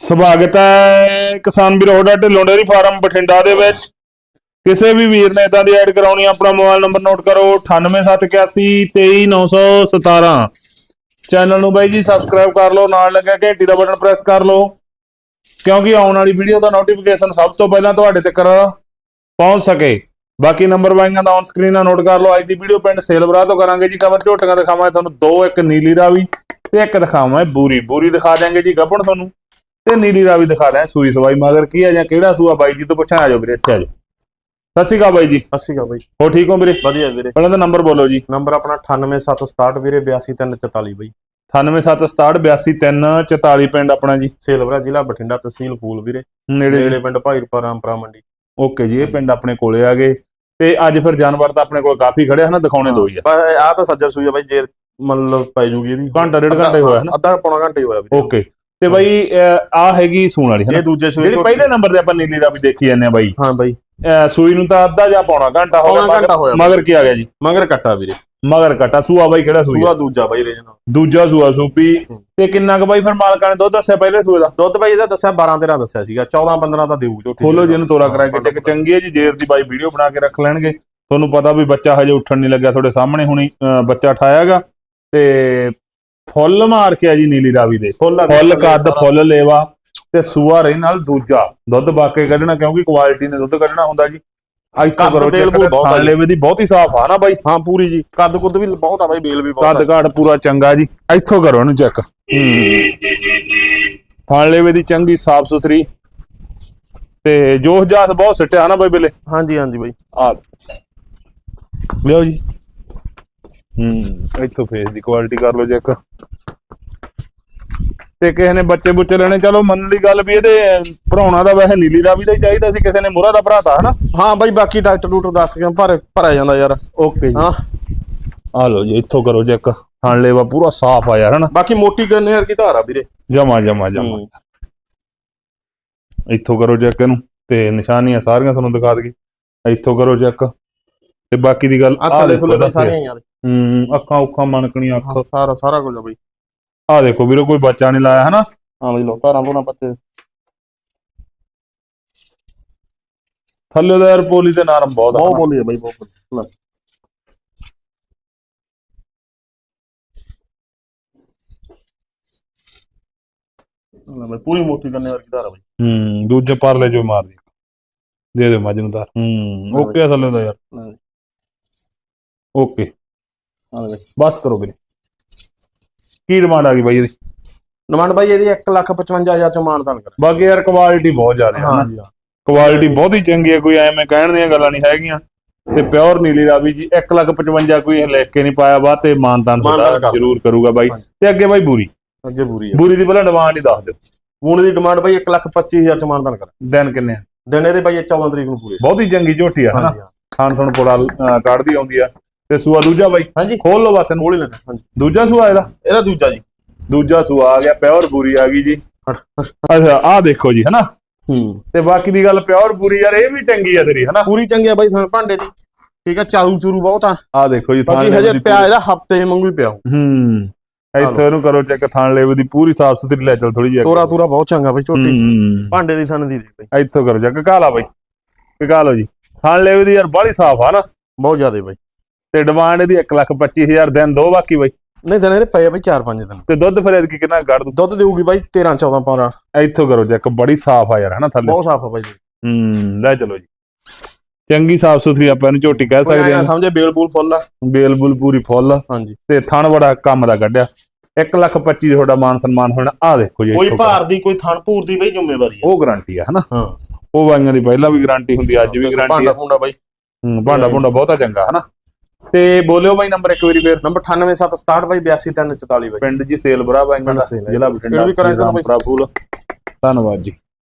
ਸਵਾਗਤ ਹੈ ਕਿਸਾਨ ਵੀਰੋ ਤੁਹਾਡਾ ਢਿੱਲੋਂ ਡੇਅਰੀ ਫਾਰਮ ਬਠਿੰਡਾ ਦੇ ਵਿੱਚ। ਕਿਸੇ ਵੀ ਵੀਰ ਨੇ ਇਦਾਂ ਦੀ ਐਡ ਕਰਾਉਣੀ ਆਪਣਾ ਮੋਬਾਈਲ ਨੰਬਰ ਨੋਟ ਕਰੋ 9871823917 ਚੈਨਲ ਨੂੰ ਬਾਈ ਜੀ ਸਬਸਕ੍ਰਾਈਬ ਕਰ ਲਓ, ਨਾਲ ਲੱਗਿਆ ਘੰਟੀ ਦਾ ਬਟਨ ਪ੍ਰੈਸ ਕਰ ਲਓ, ਕਿਉਂਕਿ ਆਉਣ ਵਾਲੀ ਵੀਡੀਓ ਦਾ ਨੋਟੀਫਿਕੇਸ਼ਨ ਸਭ ਤੋਂ ਪਹਿਲਾਂ ਤੁਹਾਡੇ ਤੱਕ ਪਹੁੰਚ ਸਕੇ। ਬਾਕੀ ਨੰਬਰ ਬਾਈਆਂ ਦਾ ਔਨ ਸਕਰੀਨ ਨਾਲ ਨੋਟ ਕਰ ਲਓ, ਅੱਜ ਦੀ ਵੀਡੀਓ ਪਿੰਡ ਸੇਲਬਰਾ ਤੋਂ ਕਰਾਂਗੇ ਜੀ ਕਵਰ ਝੋਟੀਆਂ ਦਿਖਾਵਾਂਗੇ ਤੁਹਾਨੂੰ, ਦੋ ਇੱਕ ਨੀਲੀ ਦਾ ਵੀ ਤੇ ਇੱਕ ਦਿਖਾਵਾਂਗੇ ਬੂਰੀ। ਬੂਰੀ ਦਿਖਾ ਦਿਆਂਗੇ ਜੀ, ਗੱਭਣ ਤੁਹਾਨੂੰ। ਤੇ ਨੀਲੀ ਰਾਵੀ ਦਿਖਾ ਦਿਆਂ ਸੂਈ ਸਵਾਈ ਮਗਰ ਕੀ ਆ ਜਾਂ ਕਿਹੜਾ ਸੂਆ ਬਾਈ ਜੀ ਤੋਂ ਪੁੱਛਾਂ ਆ ਜਾਓ ਵੀਰੇ ਇੱਥੇ ਆ ਜਾਓ। ਸਤਿ ਸ਼੍ਰੀ ਅਕਾਲ ਬਾਈ ਜੀ। ਸਤਿ ਸ਼੍ਰੀ ਅਕਾਲ ਬਾਈ। ਹੋ ਠੀਕ ਹੋ ਵੀਰੇ? ਵਧੀਆ ਵੀਰੇ। ਪਹਿਲਾਂ ਤਾਂ ਨੰਬਰ ਬੋਲੋ ਜੀ। ਨੰਬਰ ਆਪਣਾ 98767 ਵੀਰੇ 82344 ਬਾਈ। 9776682344 ਪਿੰਡ ਆਪਣਾ ਜੀ। ਸੇਲਵਰਾ ਜ਼ਿਲ੍ਹਾ ਬਠਿੰਡਾ ਤਹਿਸੀਲ ਫੂਲ ਵੀਰੇ ਨੇੜੇ ਨੇੜੇ ਪਿੰਡ ਭਾਈਪੁਰ ਰਾਮਪੁਰਾ ਮੰਡੀ। ਓਕੇ ਜੀ ਇਹ ਪਿੰਡ ਆਪਣੇ ਕੋਲੇ ਆ ਗਏ। ਤੇ ਅੱਜ ਫਿਰ ਜਾਨਵਰ ਤਾਂ ਆਪਣੇ ਕੋਲ ਕਾਫੀ ਖੜੇ ਹਨ ਦਿਖਾਉਣੇ ਦੋ ਹੀ ਆ। ਪਰ ਆ ਤਾਂ ਸੱਜਰ ਸੂਈ ਆ ਬਾਈ ਜੇ ਮਤਲਬ ਪੈ ਜੂਗੀ ਇਹਦੀ। ਘੰਟਾ ਡੇਢ ਘੰਟਾ ਹੀ ਹੋਇਆ ਨਾ। ਅੱਧਾ ਪੌਣਾ ਘੰਟਾ ਹੀ ਹੋਇਆ ਵੀਰੇ। ਓਕੇ। ਤੇ ਬਾਈ ਆ ਹੈਗੀ ਸੂਣ ਵਾਲੀ ਇਹ ਦੂਜੇ ਸੂਈ ਜਿਹੜੀ ਪਹਿਲੇ ਨੰਬਰ ਤੇ ਆਪਾਂ ਨੀਲੀ ਰਾਵੀ ਦੇਖੀ ਜਾਂਦੇ ਆ ਬਾਈ। ਹਾਂ ਬਾਈ। ਸੂਈ ਨੂੰ ਤਾਂ ਅੱਧਾ ਜਾਂ ਪੌਣਾ ਘੰਟਾ ਹੋ ਗਿਆ। ਮਗਰ ਕੀ ਆ ਗਿਆ ਜੀ? ਮਗਰ ਕੱਟਾ ਵੀਰੇ। ਮਗਰ ਕਟਾ। ਸੂਆ ਬਾਈ ਕਿਹੜਾ ਸੂਈ? ਸੂਆ ਦੂਜਾ ਬਾਈ ਰੇ ਜਨਾ ਦੂਜਾ ਸੂਆ ਸੂਪੀ। ਤੇ ਕਿੰਨਾ ਕੁ ਬਾਈ ਫਿਰ ਮਾਲਕਾਂ ਨੇ ਦੁੱਧ ਦੱਸਿਆ ਪਹਿਲੇ ਸੂਏ ਦਾ? ਦੁੱਧ ਬਾਈ ਇਹਦਾ ਦੱਸਿਆ 12 13 ਦੱਸਿਆ ਸੀਗਾ। 14 15 ਤਾਂ ਦੇਊ ਝੋਟੀ ਖੋਲੋ ਜੀ ਇਹਨੂੰ ਤੋਰਾ ਕਰਾ ਕੇ ਚੈੱਕ ਚੰਗੀ ਹੈ ਜੀ ਜੇਰ ਦੀ ਬਾਈ ਵੀਡੀਓ ਬਣਾ ਕੇ ਰੱਖ ਲੈਣਗੇ। ਤੁਹਾਨੂੰ ਪਤਾ ਵੀ ਬੱਚਾ ਹਜੇ ਉੱਠਣ ਨਹੀਂ ਲੱਗਿਆ ਤੁਹਾਡੇ ਸਾਹਮਣੇ ਹੁਣੀ ਬੱਚਾ ਠਾਇਆਗਾ ਤੇ ਫੁੱਲ ਮਾਰ ਕੇ ਆ ਜੀ ਨੀਲੀ ਰਾਵੀ ਦੇ। ਫੁੱਲ ਕੱਦ ਫੁੱਲ ਲੇਵਾ ਤੇ ਸੂਆ ਰਹੀ ਨਾਲ ਦੂਜਾ। ਦੁੱਧ ਬਾਕੇ ਕੱਢਣਾ ਕਿਉਂਕਿ ਕੁਆਲਿਟੀ ਨੇ ਦੁੱਧ ਕੱਢਣਾ ਹੁੰਦਾ ਜੀ। ਅੱਜ ਕਰੋ ਬੂਲ ਬਹੁਤ। ਲੇਵੇ ਦੀ ਬਹੁਤੀ ਸਾਫ਼ ਆ ਨਾ ਬਾਈ। ਹਾਂ ਪੂਰੀ ਜੀ। ਕੱਦ ਕੁੱਦ ਵੀ ਬਹੁਤ ਆ ਬਾਈ ਬੇਲ ਵੀ ਬਹੁਤ ਕੱਦ ਘਾਟ ਪੂਰਾ ਚੰਗਾ ਜੀ। ਇੱਥੋਂ ਕਰੋ ਇਹਨੂੰ ਚੈੱਕ। ਥਾਣ ਲੇਵੇ ਦੀ ਚੰਗੀ ਸਾਫ਼ ਸੁਥਰੀ। ਤੇ ਜੋਸ਼ ਜਾਸ ਬਹੁਤ ਸਿੱਟਿਆ ਨਾ ਬਾਈ ਬਿਲੇ। ਹਾਂਜੀ ਹਾਂਜੀ ਬਾਈ। ਆ ਲਿਓ ਜੀ। ਹੂੰ। ਇੱਥੋਂ ਫੇਸ ਦੀ ਕੁਆਲਿਟੀ ਕਰ ਲਓ ਚੈੱਕ ਤੇ ਕਿਸੇ ਨੇ ਬੱਚੇ ਬੁੱਚੇ ਲੈਣੇ ਚਲੋ ਮੰਨ ਲਈ ਗੱਲ ਵੀ ਇਹਦੇ ਭਰਾਉਣਾ ਦਾ ਵੈਸੇ ਨੀਲੀ ਰਾਵੀ ਦਾ ਹੀ ਚਾਹੀਦਾ ਸੀ ਕਿਸੇ ਨੇ ਮੁਰਾ ਦਾ ਭਰਾਤਾ ਹਨਾ? ਹਾਂ ਬਾਈ ਬਾਕੀ ਡਾਕਟਰ ਡੂਟਰ ਦੱਸ ਕੇ ਭਰ ਭਰਿਆ ਜਾਂਦਾ ਯਾਰ। ਓਕੇ ਜੀ। ਹਾਂ। ਆ ਲਓ ਜੀ ਇੱਥੋਂ ਕਰੋ ਚੈੱਕ ਥਾਣ ਲੇਵਾ ਪੂਰਾ ਸਾਫ਼ ਆ ਯਾਰ ਹਨਾ? ਬਾਕੀ ਮੋਟੀ ਗੰਨੇ ਯਾਰ ਕੀ ਧਾਰਾ ਵੀਰੇ? ਜਮਾ ਜਮਾ ਜਮਾ। ਇੱਥੋਂ ਕਰੋ ਚੈੱਕ ਇਹਨੂੰ ਤੇ ਨਿਸ਼ਾਨੀਆਂ ਸਾਰੀਆਂ ਤੁਹਾਨੂੰ ਦਿਖਾ ਦਗੀ ਇੱਥੋਂ ਕਰੋ ਚੈੱਕ ਤੇ ਬਾਕੀ ਦੀ ਗੱਲ ਆ ਥੱਲੇ ਥੱਲੇ ਸਾਰੀਆਂ ਯਾਰ ਹੂੰ ਅੱਖਾਂ ਉੱਖਾਂ ਮਨਕਣੀਆਂ ਅੱਖ। ਹਾਂ, ਸਾਰਾ ਸਾਰਾ ਕੁਝ ਆ ਬਾਈ। ਆ ਦੇਖੋ ਵੀਰੋ ਕੋਈ ਬੱਚਾ ਨਹੀਂ ਲਾਇਆ ਹਨਾ? ਹਾਂ ਬਾਈ ਲੋ ਧਾਰਾਂ ਤੋਂ ਪੱਤੇ। ਥੱਲੇ ਦਾ ਯਾਰ ਪੋਲੀ ਤੇ ਨਰਮ ਬਹੁਤ ਆ ਬਹੁਤ ਹਨਾ। ਬੋਲੀ ਆ ਬਾਈ ਬਹੁਤ ਬੋਲੀ। ਲੈ। ਲੈ ਬਾਈ ਪੂਰੀ ਮੋਟੀ ਗੰਨੇ ਵਰਗੀ ਧਾਰਾ ਬਾਈ। ਹੂੰ ਦੂਜੇ ਪਰਲੇ ਜੋ ਮਾਰ ਦੀ। ਦੇ ਦੇ ਮੱਝ ਨੂੰ ਤਾਂ ਹੂੰ ਓਕੇ ਆ ਥੱਲੇ ਦਾ ਯਾਰ। ਲੈ। ਓਕੇ। ਹਾਂ ਬਾਈ ਬਸ ਕਰੋ ਵੀਰੇ। ਕੀ ਡਿਮਾਂਡ ਆ ਗਈ ਬਾਈ ਇਹਦੀ? ਡਿਮਾਂਡ ਬਾਈ ਇਹਦੀ 155000 ਚ ਮਾਨਦਾਨ ਕਰ। ਬਾਕੀ ਯਾਰ ਕੁਆਲਿਟੀ ਬਹੁਤ ਜ਼ਿਆਦਾ ਹੈ ਹਾਂ। ਹਨਾ ਜੀ ਹਾਂ। ਕੁਆਲਿਟੀ ਬਹੁਤ ਹੀ ਚੰਗੀ ਹੈ ਕੋਈ ਐਵੇਂ ਕਹਿਣ ਦੀਆਂ ਗੱਲਾਂ ਨਹੀਂ ਹੈਗੀਆਂ। ਤੇ ਪਿਓਰ ਨੀਲੀ ਰਾਵੀ ਜੀ 1,55 ਕੋਈ ਇਹ ਲਿਖ ਕੇ ਨਹੀਂ ਪਾਇਆ ਵਾ ਤੇ ਮਾਨਦਾਨ ਜ਼ਰੂਰ ਕਰੂਗਾ ਬਾਈ। ਹਾਂਜੀ। ਤੇ ਅੱਗੇ ਬਾਈ ਬੂਰੀ। ਅੱਗੇ ਆ। ਬੂਰੀ ਦੀ ਪਹਿਲਾਂ ਡਿਮਾਂਡ ਹੀ ਦੱਸ ਦਿਓ। ਹੁਣ ਦੀ ਡਿਮਾਂਡ ਬਾਈ 125000 ਚ ਮਾਨਦਾਨ ਕਰ। ਦਿਨ ਕਿੰਨੇ ਆ? ਦਿਨ ਇਹਦੇ ਬਾਈ ਇਹ 14 ਤਰੀਕ ਨੂੰ ਪੂਰੇ। ਬਹੁਤ ਹੀ ਚੰਗੀ ਝੋਟੀ ਆ ਹਨਾ? ਹਾਂਜੀ ਹਾਂ। ਖਾਣ ਥਣ ਪੋੜਾ ਕੱਢਦੀ ਆਉਂਦੀ ਆ। ਤੇ ਸੂਆ ਦੂਜਾ ਬਾਈ। ਹਾਂਜੀ। ਖੋਲ ਲਓ ਬਸ ਇਹਨੂੰ ਕੋਲ ਲੈਣਾ ਹਾਂਜੀ। ਦੂਜਾ ਸੂਆ ਇਹਦਾ? ਇਹਦਾ ਦੂਜਾ ਜੀ। ਦੂਜਾ ਸੂਆ ਆ ਗਿਆ ਪਿਓਰ ਬੂਰੀ ਆ ਗਈ ਜੀ। ਅੱਛਾ ਆਹ ਦੇਖੋ ਜੀ ਹਨਾ? ਹੂੰ। ਤੇ ਬਾਕੀ ਦੀ ਗੱਲ ਪਿਓਰ ਬੂਰੀ ਯਾਰ ਇਹ ਵੀ ਚੰਗੀ ਆ ਤੇਰੀ ਹਨਾ? ਪੂਰੀ ਚੰਗੀ ਆ ਬਾਈ ਥਣ ਭਾਂਡੇ ਦੀ। ਠੀਕ ਆ ਚਾਰੂ ਚੂਰੂ ਬਹੁਤ ਆ। ਆਹ ਦੇਖੋ ਜੀ ਬਾਕੀ ਥਾਣ ਹਜੇ ਪਿਆ ਇਹਦਾ ਹਫ਼ਤੇ ਵਾਂਗੂ ਹੀ ਪਿਆ। ਹੂੰ। ਇੱਥੇ ਇਹਨੂੰ ਕਰੋ ਚੈੱਕ ਥਾਣ ਲੇਵੇ ਦੀ ਪੂਰੀ ਸਾਫ਼ ਸੁਥਰੀ ਲੈ ਚੱਲ ਥੋੜੀ ਜਿਹੀ ਤੋਰਾ ਤੂਰਾ ਬਹੁਤ ਚੰਗਾ ਬਾਈ ਝੋਟੀ ਭਾਂਡੇ ਦੀ ਸਣ ਦੀ ਦੇ ਬਾਈ। ਇੱਥੋਂ ਕਰੋ ਚੈੱਕ ਕਾ ਲਾ ਬਾਈ। ਕਾ ਲਓ ਜੀ। ਥਾਣ ਲੇਵੇ ਦੀ ਯਾਰ ਬਾਹਲੀ ਸਾਫ਼ ਆ ਨਾ ਬਹੁਤ ਜ਼ਿਆਦਾ ਬਾਈ। ਤੇ ਡਿਮਾਂਡ ਇਹਦੀ 125000 ਦਿਨ ਦੋ ਬਾਕੀ ਬਾਈ। ਨਹੀਂ ਦਿਨ ਇਹਦੇ ਪਏ ਆ ਬਾਈ 4-5 ਦਿਨ। ਤੇ ਦੁੱਧ ਫਿਰ ਇਹਦੀ ਕਿੰਨਾ ਕੱਢ ਦੂ? ਦੁੱਧ ਦੇਊਗੀ ਬਾਈ 13-14 ਪਾਉਣਾ ਇੱਥੋਂ ਕਰੋ ਚੈੱਕ ਬੜੀ ਸਾਫ਼ ਆ ਯਾਰ ਹਨਾ ਥੱਲੇ। ਬਹੁਤ ਸਾਫ਼ ਆ ਬਾਈ। ਜੀ ਹੂੰ ਲੈ ਚਲੋ ਜੀ। ਚੰਗੀ ਸਾਫ਼ ਸੁਥਰੀ ਆਪਾਂ ਇਹਨੂੰ ਝੋਟੀ ਕਹਿ ਸਕਦੇ ਹਾਂ। ਸਮਝੇ ਬੇਲ ਬੂਲ ਫੁੱਲ ਆ। ਬੇਲ ਬੁਲ ਪੂਰੀ ਫੁੱਲ ਹਾਂਜੀ। ਤੇ ਥਣ ਬੜਾ ਕੰਮ ਦਾ ਕੱਢਿਆ। 1 ਲੱਖ 25 ਤੁਹਾਡਾ ਮਾਨ ਸਨਮਾਨ ਹੋਣਾ ਆ ਦੇਖੋ ਜੀ ਕੋਈ ਭਾਰ ਦੀ ਕੋਈ ਥਣ ਭੂਰ ਦੀ ਬਾਈ ਜ਼ਿੰਮੇਵਾਰੀ ਆ। ਉਹ ਗਾਰੰਟੀ ਆ ਹਨਾ? ਹਾਂ। ਉਹ ਵਾਈਆਂ ਦੀ ਪਹਿਲਾਂ ਵੀ ਗਾਰੰਟੀ ਹੁੰਦੀ ਅੱਜ ਵੀ ਗਾਰੰਟੀ ਭਾਂਡਾ ਆ। ਫੁੰਡਾ ਬਾਈ। ਹੂੰ ਭਾਂਡਾ ਭੁੰਡਾ ਬਹੁਤਾ ਚੰਗਾ ਹਨਾ? ਤੇ ਬੋਲਿਓ ਬਾਈ ਨੰਬਰ ਇੱਕ ਵਾਰੀ ਫੇਰ ਨੰਬਰ 98767 ਬਾਈ 82344 ਬਾਈ ਪਿੰਡ ਜੀ ਸੇਲਬਰਾ ਹੈ। ਜ਼ਿਲ੍ਹਾ ਬਠਿੰਡਾ ਬਾਈ। ਧੰਨਵਾਦ ਜੀ